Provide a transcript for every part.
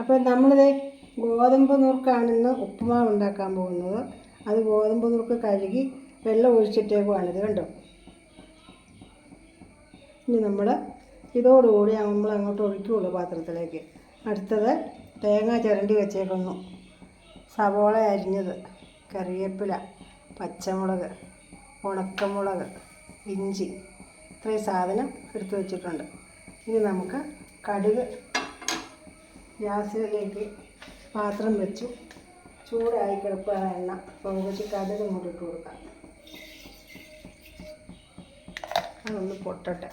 അപ്പോൾ നമ്മളിത് ഗോതമ്പ് നുറുക്കാണ് ഇന്ന് ഉപ്പുമാവ് ഉണ്ടാക്കാൻ പോകുന്നത്. അത് ഗോതമ്പ് നുറുക്ക് കഴുകി വെള്ളം ഒഴിച്ചിട്ടേക്കുവാണിത് കണ്ടോ? ഇനി നമ്മൾ ഇതോടുകൂടി നമ്മൾ അങ്ങോട്ട് ഒഴിക്കുകയുള്ളൂ പാത്രത്തിലേക്ക്. അടുത്തത് തേങ്ങ ചിരണ്ടി വെച്ചേക്കുന്നു. സവോള അരിഞ്ഞത് കറിവേപ്പില പച്ചമുളക് ഉണക്കമുളക് ഇഞ്ചി ഇത്രയും സാധനം എടുത്തു വെച്ചിട്ടുണ്ട്. ഇനി നമുക്ക് കടുക് ഗ്യാസിലേക്ക് പാത്രം വെച്ചു. ചൂടായി കിടക്കുക എണ്ണ. അപ്പോൾ കുറച്ച് കടുക് ഇട്ട് കൊടുക്കാം. അതൊന്ന് പൊട്ടട്ടെ.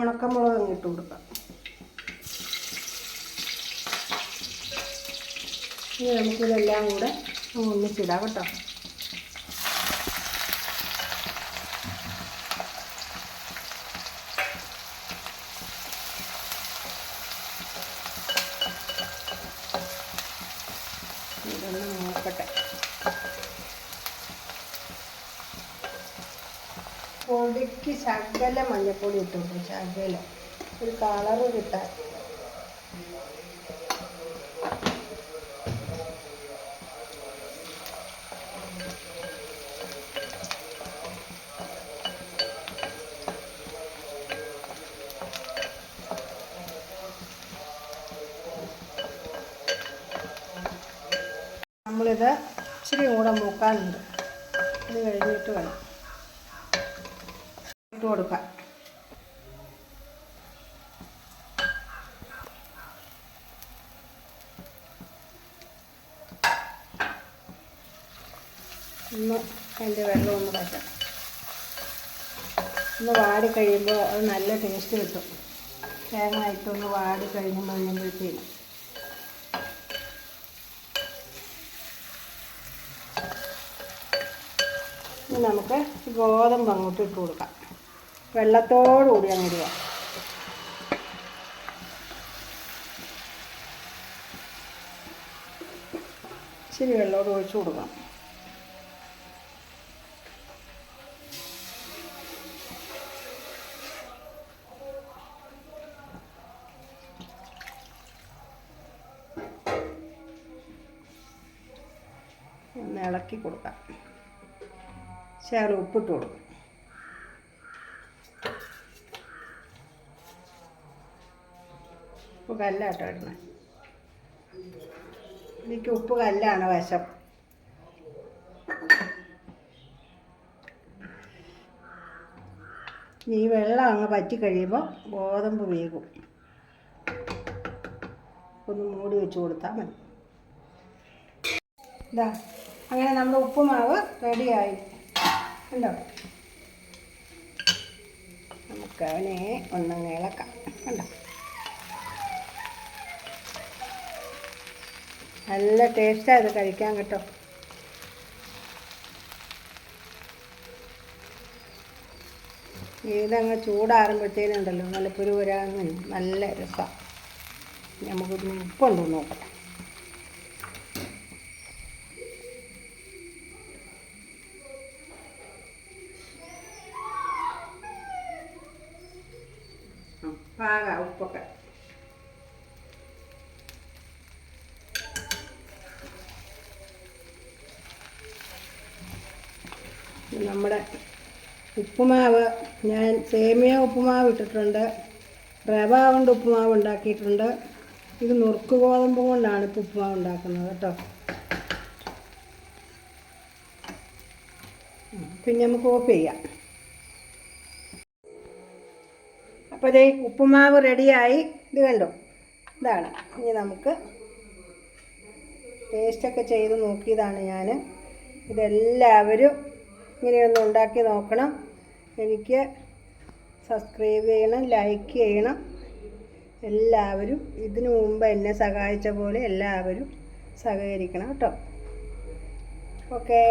ഉണക്കമുളക് അങ്ങ് ഇട്ട് കൊടുക്കാം. ഇനി നമുക്കിതെല്ലാം കൂടെ ഒന്നിച്ചിടാം കേട്ടോ. ഇതൊന്ന് നോക്കട്ടെ. പൊടിക്ക് ശകല മഞ്ഞപ്പൊടി ഇട്ടു ശകല. ഒരു കളറ് കിട്ടാൻ നമ്മളിത് ഇച്ചിരി കൂടെ മൂക്കാനുണ്ട്. ഇത് കഴിഞ്ഞിട്ട് വേണം. ഇട്ട് കൊടുക്കാം. ഒന്ന് അതിന്റെ വെള്ളം ഒന്ന് പറ്റാം ഒന്ന് വാടി കഴിയുമ്പോൾ അത് നല്ല ടേസ്റ്റ് കിട്ടും. തേങ്ങ ഇട്ടൊന്ന് വാടി കഴിഞ്ഞ് കഴിയുമ്പോഴത്തേനും. നമുക്ക് ഗോതമ്പ് അങ്ങോട്ട് ഇട്ട് കൊടുക്കാം. വെള്ളത്തോടുകൂടി അങ്ങ് ഇടുക. ഇച്ചിരി വെള്ളമോട് ഒഴിച്ചു കൊടുക്കാം ഒന്ന് ഇളക്കി കൊടുക്കാം. ശകലം ഉപ്പിട്ട് കൊടുക്കും. ഉപ്പ് കല്ലാട്ടോ ഇടണേ എനിക്ക് ഉപ്പ് കല്ലാണ് വശം. ഈ വെള്ളം അങ്ങ് പറ്റി കഴിയുമ്പോൾ ഗോതമ്പ് വേകും ഒന്ന് മൂടി വെച്ച് കൊടുത്താൽ മതി. ഇതാ അങ്ങനെ നമ്മുടെ ഉപ്പുമാവ് റെഡിയായി കണ്ടോ? നമുക്ക് അവനെ ഒന്നങ്ങ് ഇളക്കാം. കണ്ടോ? നല്ല ടേസ്റ്റാണ് ഇത് കഴിക്കാൻ കേട്ടോ. ഇതങ്ങ് ചൂടാറുമ്പോഴത്തേനുണ്ടല്ലോ നല്ല പുരുപുരാന്ന് നല്ല രസമാണ് നമുക്കൊന്ന് ഉപ്പുണ്ടോ നോക്കട്ടെ പാക ഉപ്പൊക്കെ. നമ്മുടെ ഉപ്പുമാവ് ഞാൻ സേമിയ ഉപ്പുമാവ് ഇട്ടിട്ടുണ്ട്. റവ കൊണ്ട് ഉപ്പുമാവ് ഉണ്ടാക്കിയിട്ടുണ്ട്. ഇത് നുറുക്ക് ഗോതമ്പ് കൊണ്ടാണ് ഇപ്പോൾ ഉപ്പുമാവ് ഉണ്ടാക്കുന്നത് കേട്ടോ. പിന്നെ നമുക്ക് ഓഫ് ചെയ്യാം. അപ്പോൾ ഇതേ ഉപ്പുമാവ് റെഡിയായി. ഇത് കണ്ടോ? ഇതാണ്. ഇനി നമുക്ക് ടേസ്റ്റൊക്കെ ചെയ്ത് നോക്കിയതാണ് ഞാൻ ഇതെല്ലാവരും ഇങ്ങനെയൊന്ന് ഉണ്ടാക്കി നോക്കണം. എനിക്ക് സബ്സ്ക്രൈബ് ചെയ്യണം ലൈക്ക് ചെയ്യണം. എല്ലാവരും ഇതിനു മുമ്പ് എന്നെ സഹായിച്ച പോലെ എല്ലാവരും സഹകരിക്കണം കേട്ടോ. ഓക്കേ